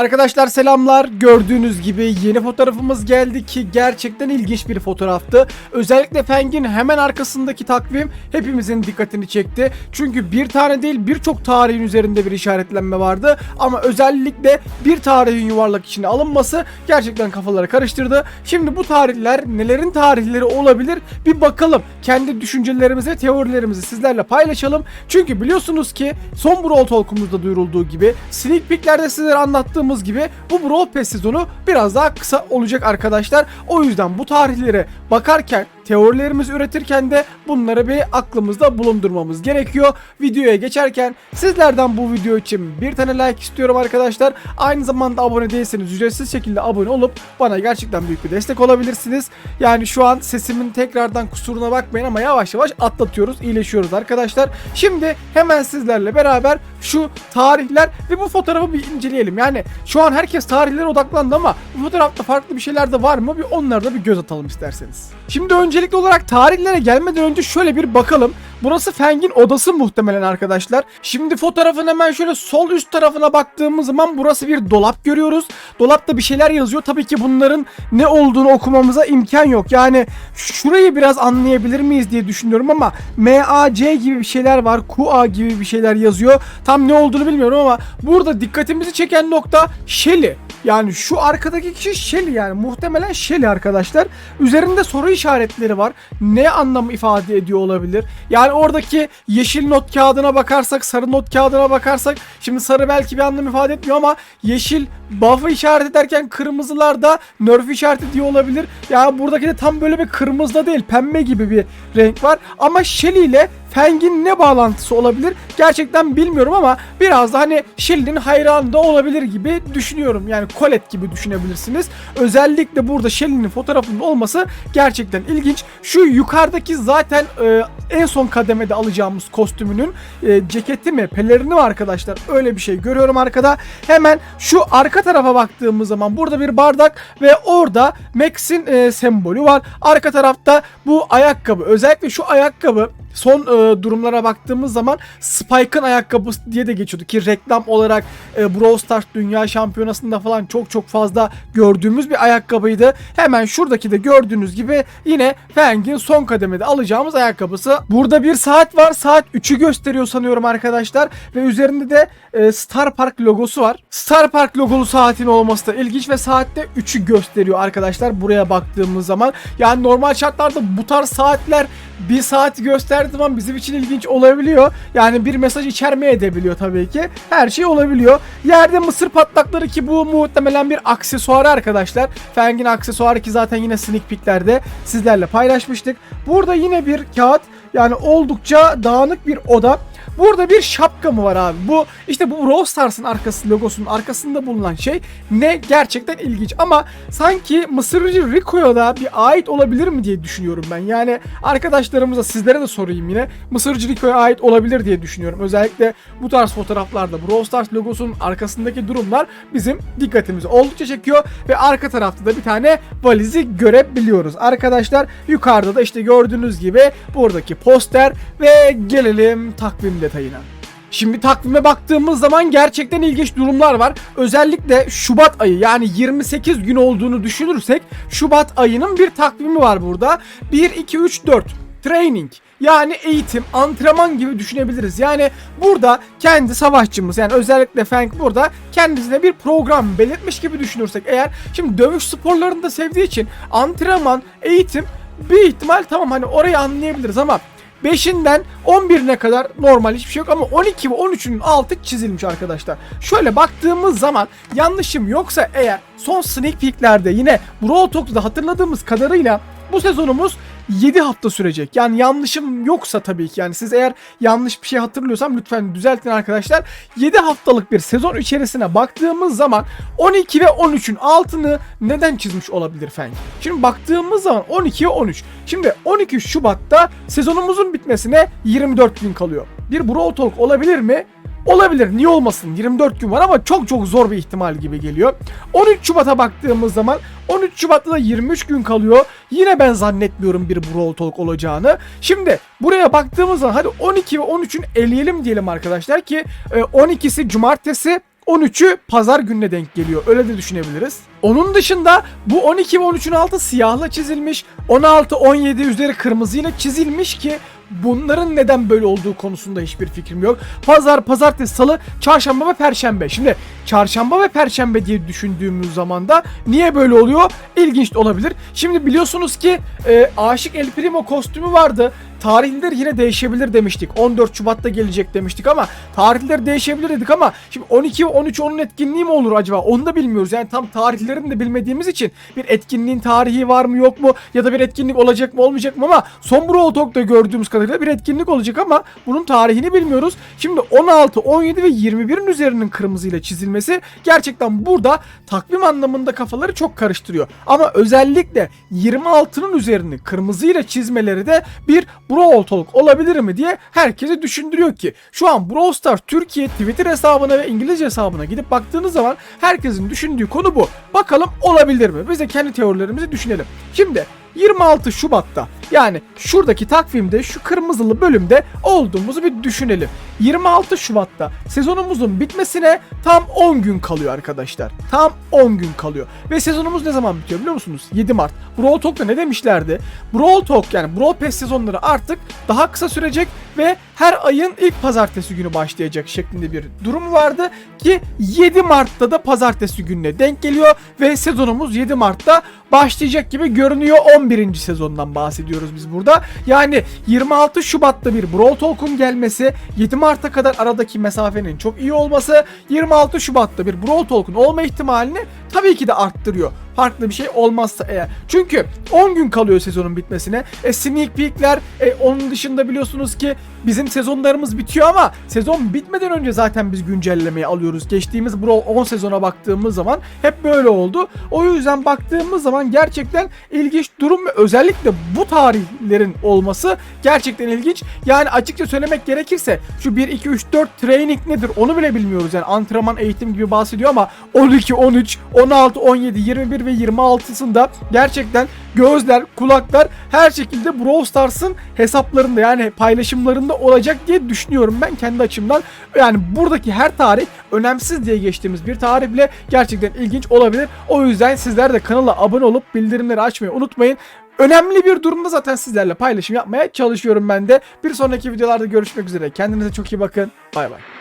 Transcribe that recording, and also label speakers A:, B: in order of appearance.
A: Arkadaşlar selamlar. Gördüğünüz gibi yeni fotoğrafımız geldi ki gerçekten ilginç bir fotoğraftı. Özellikle Feng'in hemen arkasındaki takvim hepimizin dikkatini çekti. Çünkü bir tane değil birçok tarihin üzerinde bir işaretlenme vardı. Ama özellikle bir tarihin yuvarlak içine alınması gerçekten kafaları karıştırdı. Şimdi bu tarihler nelerin tarihleri olabilir bir bakalım. Kendi düşüncelerimizi, teorilerimizi sizlerle paylaşalım. Çünkü biliyorsunuz ki son Brawl Talk'umuzda duyurulduğu gibi Sneak Peek'lerde sizlere anlattığımız gibi bu Brawl Pass sezonu biraz daha kısa olacak arkadaşlar. O yüzden bu tarihlere bakarken teorilerimizi üretirken de bunları bir aklımızda bulundurmamız gerekiyor. Videoya geçerken sizlerden bu video için bir tane like istiyorum arkadaşlar. Aynı zamanda abone değilseniz ücretsiz şekilde abone olup bana gerçekten büyük bir destek olabilirsiniz. Yani şu an sesimin tekrardan kusuruna bakmayın ama yavaş yavaş atlatıyoruz, iyileşiyoruz arkadaşlar. Şimdi hemen sizlerle beraber şu tarihler ve bu fotoğrafı bir inceleyelim. Yani şu an herkes tarihlere odaklandı ama bu fotoğrafta farklı bir şeyler de var mı? Bir onlara da bir göz atalım isterseniz. Şimdi öncelikli olarak tarihlere gelmeden önce şöyle bir bakalım. Burası Feng'in odası muhtemelen arkadaşlar. Şimdi fotoğrafın hemen şöyle sol üst tarafına baktığımız zaman burası bir dolap görüyoruz. Dolapta bir şeyler yazıyor. Tabii ki bunların ne olduğunu okumamıza imkan yok. Yani şurayı biraz anlayabilir miyiz diye düşünüyorum ama MAC gibi bir şeyler var. QA gibi bir şeyler yazıyor. Tam ne olduğunu bilmiyorum ama burada dikkatimizi çeken nokta Shelly. Yani şu arkadaki kişi Shelly yani muhtemelen Shelly arkadaşlar. Üzerinde soru işaretleri var. Ne anlam ifade ediyor olabilir? Yani oradaki yeşil not kağıdına bakarsak, sarı not kağıdına bakarsak şimdi sarı belki bir anlam ifade etmiyor ama yeşil buff'ı işaret ederken kırmızılar da nerf işareti diyor olabilir. Yani buradaki de tam böyle bir kırmızıda değil pembe gibi bir renk var. Ama Shelly ile Feng'in ne bağlantısı olabilir gerçekten bilmiyorum ama biraz da hani Shelly'nin hayranı da olabilir gibi düşünüyorum. Yani Colette gibi düşünebilirsiniz. Özellikle burada Shelly'nin fotoğrafının olması gerçekten ilginç. Şu yukarıdaki zaten e, en son kademede alacağımız kostümünün e, ceketi mi pelerini mi arkadaşlar öyle bir şey görüyorum arkada. Hemen şu arka tarafa baktığımız zaman burada bir bardak ve orada Max'in e, sembolü var. Arka tarafta bu ayakkabı özellikle şu ayakkabı son e, durumlara baktığımız zaman Spike'ın ayakkabısı diye de geçiyordu ki reklam olarak e, Brawl Stars Dünya Şampiyonası'nda falan çok çok fazla gördüğümüz bir ayakkabıydı. Hemen şuradaki de gördüğünüz gibi yine Feng'in son kademede alacağımız ayakkabısı. Burada bir saat var. Saat 3'ü gösteriyor sanıyorum arkadaşlar ve üzerinde de e, Star Park logosu var. Star Park logolu saatin olması da ilginç ve saatte 3'ü gösteriyor arkadaşlar buraya baktığımız zaman. Yani normal şartlarda bu tarz saatler bir saati gösterdiği zaman bizim için ilginç olabiliyor. Yani bir mesaj içermeye edebiliyor tabii ki. Her şey olabiliyor. Yerde mısır patlakları ki bu muhtemelen bir aksesuarı arkadaşlar. Feng'in aksesuarı ki zaten yine sneak peeklerde sizlerle paylaşmıştık. Burada yine bir kağıt yani oldukça dağınık bir oda. Burada bir şapka mı var abi? Bu işte bu Brawl Stars'ın arkası logosunun arkasında bulunan şey ne gerçekten ilginç ama sanki Mısırcı Rico'ya da bir ait olabilir mi diye düşünüyorum ben. Yani arkadaşlarımıza sizlere de sorayım yine. Mısırcı Rico'ya ait olabilir diye düşünüyorum. Özellikle bu tarz fotoğraflarda Brawl Stars logosunun arkasındaki durumlar bizim dikkatimizi oldukça çekiyor ve arka tarafta da bir tane valizi görebiliyoruz. Arkadaşlar yukarıda da işte gördüğünüz gibi buradaki poster ve gelelim takvim detayına. Şimdi takvime baktığımız zaman gerçekten ilginç durumlar var. Özellikle Şubat ayı yani 28 gün olduğunu düşünürsek Şubat ayının bir takvimi var burada. 1, 2, 3, 4 training yani eğitim, antrenman gibi düşünebiliriz. Yani burada kendi savaşçımız yani özellikle Feng burada kendisine bir program belirtmiş gibi düşünürsek eğer şimdi dövüş sporlarını da sevdiği için antrenman, eğitim bir ihtimal tamam hani orayı anlayabiliriz ama 5'inden 11'ine kadar normal hiçbir şey yok ama 12 ve 13'ünün altı çizilmiş arkadaşlar. Şöyle baktığımız zaman yanlışım yoksa eğer son sneak peeklerde yine Brawl Talk'ta hatırladığımız kadarıyla bu sezonumuz 7 hafta sürecek. Yani yanlışım yoksa tabii ki. Yani siz eğer yanlış bir şey hatırlıyorsam lütfen düzeltin arkadaşlar. 7 haftalık bir sezon içerisine baktığımız zaman 12 ve 13'ün altını neden çizmiş olabilir Feng? Şimdi baktığımız zaman 12 ve 13. Şimdi 12 Şubat'ta sezonumuzun bitmesine 24 gün kalıyor. Bir Brawl Talk olabilir mi? Olabilir. Niye olmasın? 24 gün var ama çok çok zor bir ihtimal gibi geliyor. 13 Şubat'a baktığımız zaman 13 Şubat'ta da 23 gün kalıyor. Yine ben zannetmiyorum bir Brawl Talk olacağını. Şimdi buraya baktığımız zaman hadi 12 ve 13'ün eleyelim diyelim arkadaşlar ki e, 12'si cumartesi 13'ü pazar gününe denk geliyor. Öyle de düşünebiliriz. Onun dışında bu 12 ve 13'ün altı siyahla çizilmiş. 16, 17 üzeri kırmızıyla çizilmiş ki bunların neden böyle olduğu konusunda hiçbir fikrim yok. Pazar, pazartesi, salı, çarşamba ve perşembe. Şimdi çarşamba ve perşembe diye düşündüğümüz zaman da niye böyle oluyor? İlginç olabilir. Şimdi biliyorsunuz ki e, Aşık El Primo kostümü vardı. Tarihleri yine değişebilir demiştik. 14 Şubat'ta gelecek demiştik ama tarihleri değişebilir dedik ama şimdi 12 ve 13 onun etkinliği mi olur acaba? Onu da bilmiyoruz. Yani tam tarihlerini de bilmediğimiz için bir etkinliğin tarihi var mı yok mu ya da bir etkinlik olacak mı olmayacak mı ama son Brawl Talk'ta gördüğümüz kadarıyla bir etkinlik olacak ama bunun tarihini bilmiyoruz. Şimdi 16, 17 ve 21'in üzerinin kırmızıyla çizilmesi gerçekten burada takvim anlamında kafaları çok karıştırıyor. Ama özellikle 26'nın üzerini kırmızıyla çizmeleri de bir Brawl Talk olabilir mi diye herkesi düşündürüyor ki şu an Brawl Stars Türkiye Twitter hesabına ve İngilizce hesabına gidip baktığınız zaman herkesin düşündüğü konu bu. Bakalım olabilir mi? Biz de kendi teorilerimizi düşünelim. Şimdi 26 Şubat'ta yani şuradaki takvimde şu kırmızılı bölümde olduğumuzu bir düşünelim. 26 Şubat'ta sezonumuzun bitmesine tam 10 gün kalıyor arkadaşlar. Tam 10 gün kalıyor. Ve sezonumuz ne zaman bitiyor biliyor musunuz? 7 Mart. Brawl Talk'ta ne demişlerdi? Brawl Talk yani Brawl Pass sezonları artık daha kısa sürecek ve her ayın ilk pazartesi günü başlayacak şeklinde bir durum vardı ki 7 Mart'ta da pazartesi gününe denk geliyor ve sezonumuz 7 Mart'ta başlayacak gibi görünüyor. 11. sezondan bahsediyoruz biz burada. Yani 26 Şubat'ta bir Brawl Talk'un gelmesi, 7 Mart'a kadar aradaki mesafenin çok iyi olması, 26 Şubat'ta bir Brawl Talk'un olma ihtimalini tabii ki de arttırıyor. Farklı bir şey olmazsa eğer. Çünkü 10 gün kalıyor sezonun bitmesine. E sneak peek'ler, e, onun dışında biliyorsunuz ki bizim sezonlarımız bitiyor ama sezon bitmeden önce zaten biz güncellemeyi alıyoruz. Geçtiğimiz Brawl 10 sezona baktığımız zaman hep böyle oldu. O yüzden baktığımız zaman gerçekten ilginç durum ve özellikle bu tarihlerin olması gerçekten ilginç. Yani açıkça söylemek gerekirse şu 1 2 3 4 training nedir onu bile bilmiyoruz. Yani antrenman eğitim gibi bahsediyor ama 12 13 16 17 21 ve 26'sında gerçekten gözler, kulaklar her şekilde Brawl Stars'ın hesaplarında yani paylaşımlarında olacak diye düşünüyorum ben kendi açımdan. Yani buradaki her tarih önemsiz diye geçtiğimiz bir tarih bile gerçekten ilginç olabilir. O yüzden sizler de kanala abone olup bildirimleri açmayı unutmayın. Önemli bir durumda zaten sizlerle paylaşım yapmaya çalışıyorum ben de. Bir sonraki videolarda görüşmek üzere. Kendinize çok iyi bakın. Bay bay.